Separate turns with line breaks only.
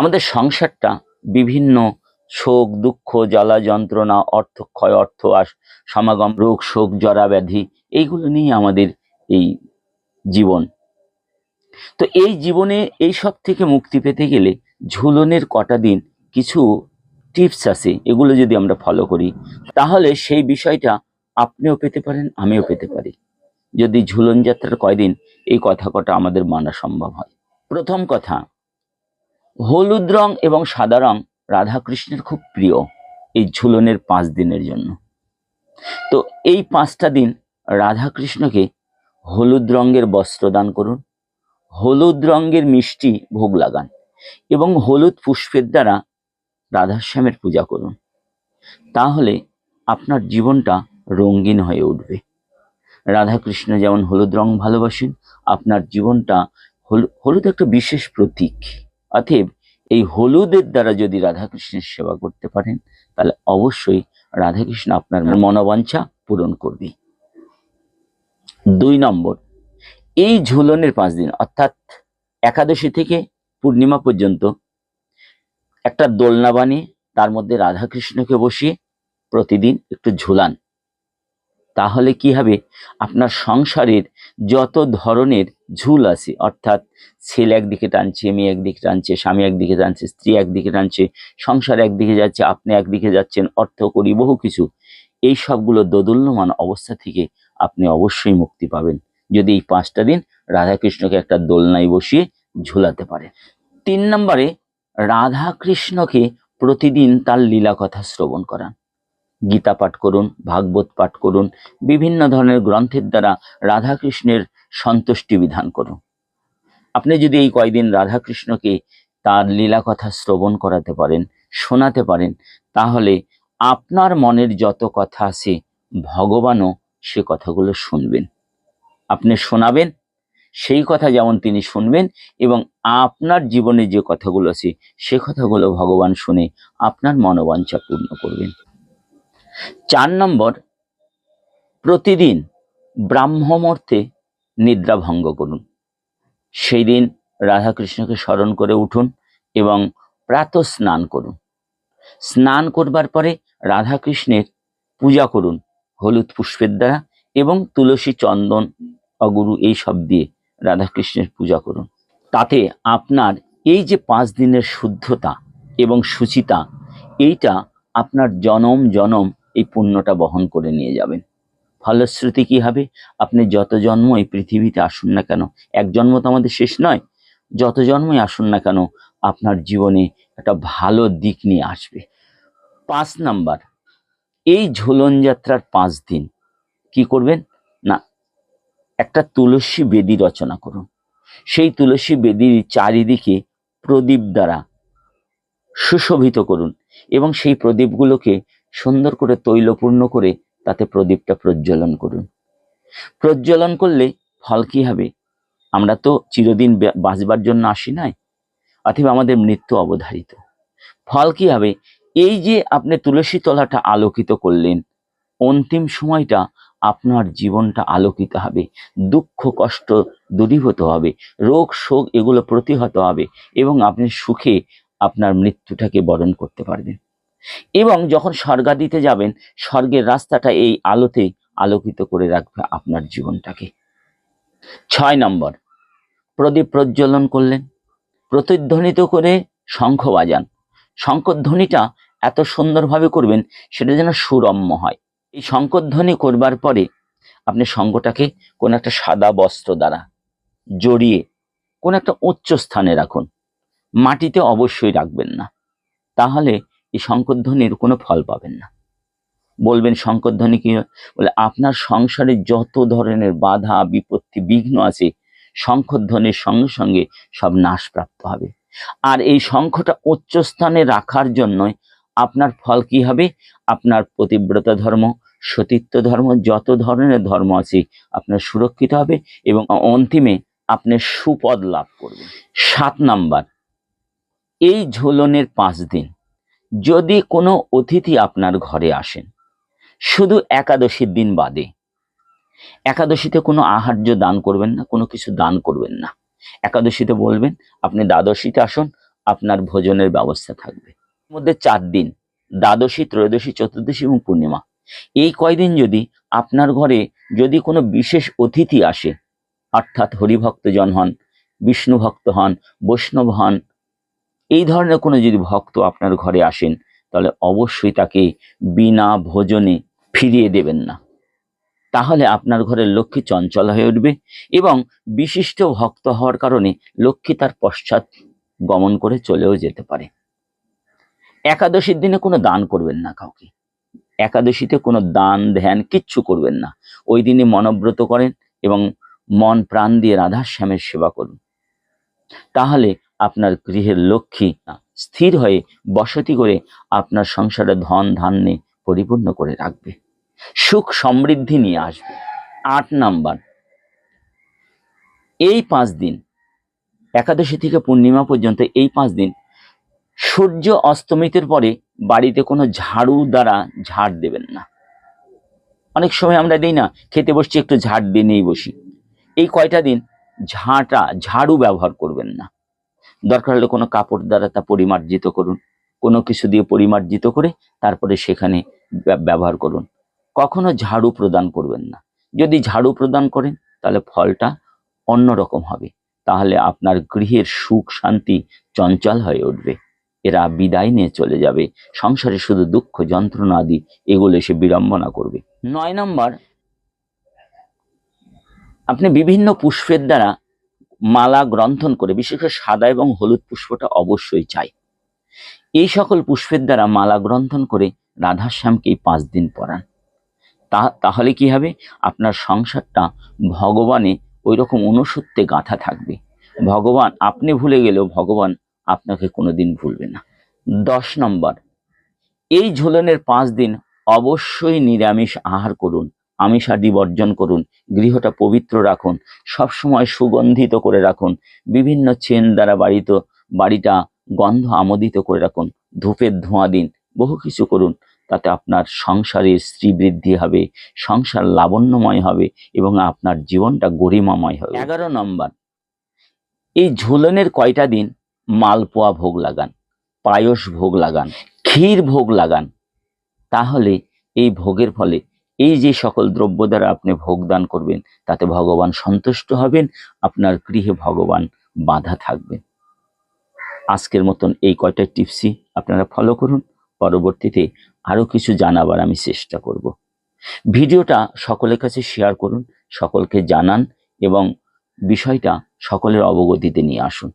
আমাদের সংসারটা বিভিন্ন শোক, দুঃখ, জ্বালা, যন্ত্রণা অর্থক্ষয় অর্থ আস, সমাগম, রোগ, শোক, জরা, ব্যাধি, এইগুলো নিয়ে আমাদের এই জীবন। তো এই জীবনে এই সব থেকে মুক্তি পেতে গেলে ঝুলনের কটা দিন কিছু টিপস আছে, এগুলো যদি আমরা ফলো করি, তাহলে সেই বিষয়টা আপনিও পেতে পারেন, আমিও পেতে পারি। যদি ঝুলন যাত্রার কয়দিন এই কথা কটা আমাদের মানা সম্ভব হয়। প্রথম কথা হলুদ রং এবং সাদা রং রাধাকৃষ্ণের খুব প্রিয় এই ঝুলনের পাঁচ দিনের জন্য। তো এই পাঁচটা দিন রাধাকৃষ্ণকে হলুদ রঙের বস্ত্র দান করুন, হলুদ রঙের মিষ্টি ভোগ লাগান এবং হলুদ পুষ্পের দ্বারা রাধাশ্যামের পূজা করুন। তাহলে আপনার জীবনটা রঙিন হয়ে উঠবে। রাধাকৃষ্ণ যেমন হলুদ রং ভালোবাসেন, আপনার জীবনটা হলু- হলুদ একটা বিশেষ প্রতীক। অতএব এই হলুদের দ্বারা যদি রাধাকৃষ্ণের সেবা করতে পারেন, তাহলে অবশ্যই রাধাকৃষ্ণ আপনার মনোবাঞ্ছা পূরণ করবে। দুই নম্বর, এই ঝুলনের পাঁচ দিন, অর্থাৎ একাদশী থেকে পূর্ণিমা পর্যন্ত একটা দোলনা বানিয়ে, তার মধ্যে রাধাকৃষ্ণকে বসিয়ে প্রতিদিন একটু ঝুলান। তাহলে কি হবে? আপনার সংসারের যত ধরনের ঝুল আছে, অর্থাৎ ছেলে একদিকে টানছে, মেয়ে একদিকে টানছে, স্বামী একদিকে টানছে, স্ত্রী একদিকে টানছে, সংসার একদিকে যাচ্ছে, আপনি একদিকে যাচ্ছেন, অর্থ করি, বহু কিছু, এই সবগুলো দোদুল্যমান অবস্থা থেকে আপনি অবশ্যই মুক্তি পাবেন। যদি এই পাঁচটা দিন রাধাকৃষ্ণকে একটা দোলনায় বসিয়ে ঝুলাতে পারে। তিন নম্বরে রাধাকৃষ্ণকে প্রতিদিন তার লীলা কথা শ্রবণ করান। গীতা পাঠ করুন, ভাগবত পাঠ করুন, বিভিন্ন ধরনের গ্রন্থের দ্বারা রাধাকৃষ্ণের সন্তুষ্টি বিধান করুন। আপনি যদি এই কয়দিন রাধাকৃষ্ণকে তার লীলা কথা শ্রবণ করাতে পারেন, শোনাতে পারেন, তাহলে আপনার মনের যত কথা আছে, ভগবানও সে কথাগুলো শুনবেন। আপনি শোনাবেন, সেই কথা যেমন তিনি শুনবেন এবং আপনার জীবনে যে কথাগুলো আছে, সে কথাগুলো ভগবান শুনে আপনার মনোবাঞ্ছা পূর্ণ করবেন। চার নম্বর, প্রতিদিন ব্রাহ্মমূর্তে নিদ্রা ভঙ্গ করুন। সেই দিন রাধাকৃষ্ণকে স্মরণ করে উঠুন এবং প্রাত স্নান করুন। স্নান করবার পরে রাধাকৃষ্ণের পূজা করুন হলুদ পুষ্পের দ্বারা এবং তুলসী চন্দন অগুরু এই সব দিয়ে রাধাকৃষ্ণের পূজা করুন। তাতে আপনার এই যে পাঁচ দিনের শুদ্ধতা এবং সুচিতা, এইটা আপনার জনম জনম এই পুণ্যটা বহন করে নিয়ে যাবেন। ফলশ্রুতি কি হবে? আপনি যত জন্ম এই পৃথিবীতে আসুন না কেন? এক জন্ম তো আমাদের শেষ নয়। যত জন্মই আসুন না কেন, আপনার জীবনে একটা ভালো দিক নিয়ে আসবে। পাঁচ নাম্বার, এই ঝুলন যাত্রার পাঁচ দিন কি করবেন? না, একটা তুলসী বেদি রচনা করুন। সেই তুলসী বেদির চারিদিকে প্রদীপ দ্বারা সুশোভিত করুন এবং সেই প্রদীপগুলোকে সুন্দর করে তৈলপূর্ণ করে তাতে প্রদীপটা প্রজ্বলন করুন। প্রজ্বলন করলে ফল কী হবে? আমরা তো চিরদিন বাঁচবার জন্য আসি নাই, অথবা আমাদের মৃত্যু অবধারিত। ফল কী হবে? এই যে আপনি তুলসী তলাটা আলোকিত করলেন, অন্তিম সময়টা আপনার জীবনটা আলোকিত হবে, দুঃখ, কষ্ট দূরীভূত হবে, রোগ, শোক এগুলো প্রতিহত হবে এবং আপনি সুখে আপনার মৃত্যুটাকে বরণ করতে পারবেন। এবং যখন স্বর্গাদিতে যাবেন, স্বর্গের রাস্তাটা এই আলোতে আলোকিত করে রাখবে আপনার জীবনটাকে। ছয় নম্বর, প্রদীপ প্রজ্বলন করলেন, প্রতিধ্বনিত করে শঙ্খ বাজান। শঙ্করধ্বনিটা এত সুন্দরভাবে করবেন, সেটা যেন সুরম্য হয়। এই শঙ্করধ্বনি করবার পরে আপনি শঙ্খটাকে কোন একটা সাদা বস্ত্র দ্বারা জড়িয়ে, কোন একটা উচ্চ স্থানে রাখুন। মাটিতে অবশ্যই রাখবেন না। তাহলে এই শঙ্করধ্বনির কোনো ফল পাবেন না। বলবেন, শঙ্করধ্বনি কি? বলে, আপনার সংসারে যত ধরনের বাধা, বিপত্তি, বিঘ্ন আছে শঙ্খধ্বনির সঙ্গে সঙ্গে সব নাশপ্রাপ্ত হবে। আর এই শঙ্খটা উচ্চস্থানে রাখার জন্যই আপনার ফল কি হবে? আপনার পতিব্রত ধর্ম, সতীত্ব ধর্ম, যত ধরনের ধর্ম আছে আপনার সুরক্ষিত হবে এবং অন্তিমে আপনি সুপদ লাভ করবেন। সাত নাম্বার, এই ঝোলনের পাঁচ দিন। যদি কোনো অতিথি আপনার ঘরে আসেন, শুধু একাদশীর দিন বাদে, একাদশীতে কোনো আহার্য দান করবেন না, কোনো কিছু দান করবেন না। একাদশীতে বলবেন, আপনি দ্বাদশীতে আসুন, আপনার ভোজনের ব্যবস্থা থাকবে। মধ্যে চার দিন, দ্বাদশী, ত্রয়োদশী, চতুর্দশী এবং পূর্ণিমা। এই কয়দিন যদি আপনার ঘরে যদি কোনো বিশেষ অতিথি আসে, অর্থাৎ হরিভক্তজন হন বিষ্ণু ভক্ত হন, বৈষ্ণব হন এই ধরনের কোনো যদি ভক্ত আপনার ঘরে আসেন, তাহলে অবশ্যই তাকে বিনা ভোজনে ফিরিয়ে দেবেন না। তাহলে আপনার ঘরের লক্ষ্মী চঞ্চল হয়ে উঠবে এবং বিশিষ্ট ভক্ত হওয়ার কারণে লক্ষ্মী তার পশ্চাৎ গমন করে চলেও যেতে পারে। একাদশীর দিনে কোনো দান করবেন না কাউকে। একাদশীতে কোনো দান, ধ্যান কিচ্ছু করবেন না। ওই দিনে মনব্রত করেন এবং মন প্রাণ দিয়ে রাধা শ্যামের সেবা করুন। তাহলে আপনার গৃহের লক্ষ্মী স্থির হয়ে বসতি করে আপনার সংসারে ধন ধান্যে পরিপূর্ণ করে রাখবে। সুখ সমৃদ্ধি নিয়ে আসবে। আট নাম্বার। এই পাঁচ দিন, একাদশী থেকে পূর্ণিমা পর্যন্ত এই পাঁচ দিন, সূর্য অস্তমিতের পরে বাড়িতে কোনো ঝাড়ু দ্বারা ঝাড় দেবেন না। অনেক সময় আমরা দিই না, খেতে বসছি একটু ঝাড় দিয়ে নিয়েই বসি। এই কয়টা দিন ঝাঁটা, ঝাড়ু ব্যবহার করবেন না। দরকার হলে কোনো কাপড় দ্বারা তা পরিমার্জিত করুন। কোনো কিছু দিয়ে পরিমার্জিত করে তারপরে সেখানে ব্য- ব্যবহার করুন। কখনো ঝাড়ু প্রদান করবেন না। যদি ঝাড়ু প্রদান করেন, তাহলে ফলটা অন্যরকম হবে। তাহলে আপনার গৃহের সুখ, শান্তি চঞ্চল হয়ে উঠবে। এরা বিদায় নিয়ে চলে যাবে। সংসারে শুধু দুঃখ, যন্ত্রণা আদি, এগুলো এসে বিড়ম্বনা করবে। নয় নম্বর, আপনি বিভিন্ন পুষ্পের দ্বারা মালা গ্রন্থন করে, বিশেষ করে সাদা এবং হলুদ পুষ্পটা অবশ্যই চাই। এই সকল পুষ্পের দ্বারা মালা গ্রন্থন করে রাধাশ্যামকে এই পাঁচ দিন পরান তা, তাহলে কি হবে? আপনার সংসারটা ভগবানে ওই রকম অনুসত্যে গাঁথা থাকবে। ভগবান, আপনি ভুলে গেলেও ভগবান আপনাকে কোনোদিন ভুলবে না। দশ নম্বর, এই ঝোলনের পাঁচ দিন অবশ্যই নিরামিষ আহার করুন। আমিষাদি বর্জন করুন, গৃহটা পবিত্র রাখুন, সবসময় সুগন্ধিত করে রাখুন, বিভিন্ন চেন দ্বারা বাড়িত বাড়িটা গন্ধ আমোদিত করে রাখুন, ধূপের ধোঁয়া দিন, বহু কিছু করুন, তাতে আপনার সংসারের স্ত্রী বৃদ্ধি হবে, সংসার লাবণ্যময় হবে এবং আপনার জীবনটা গরিমাময় হবে। এগারো নম্বর, এই ঝুলনের কয়টা দিন? মালপোয়া ভোগ লাগান, পায়স ভোগ লাগান, ক্ষীর ভোগ লাগান, তাহলে এই ভোগের ফলে এই যে সকল দ্রব্য দ্বারা আপনি ভোগদান করবেন, তাতে ভগবান সন্তুষ্ট হবেন, আপনার গৃহে ভগবান বাধা থাকবেন আজকের মতন এই কয়টা টিপসই আপনারা ফলো করুন, পরবর্তীতে আরও কিছু জানাবার আমি চেষ্টা করব। ভিডিওটা সকলের কাছে শেয়ার করুন, সকলকে জানান এবং বিষয়টা সকলের অবগতিতে নিয়ে আসুন।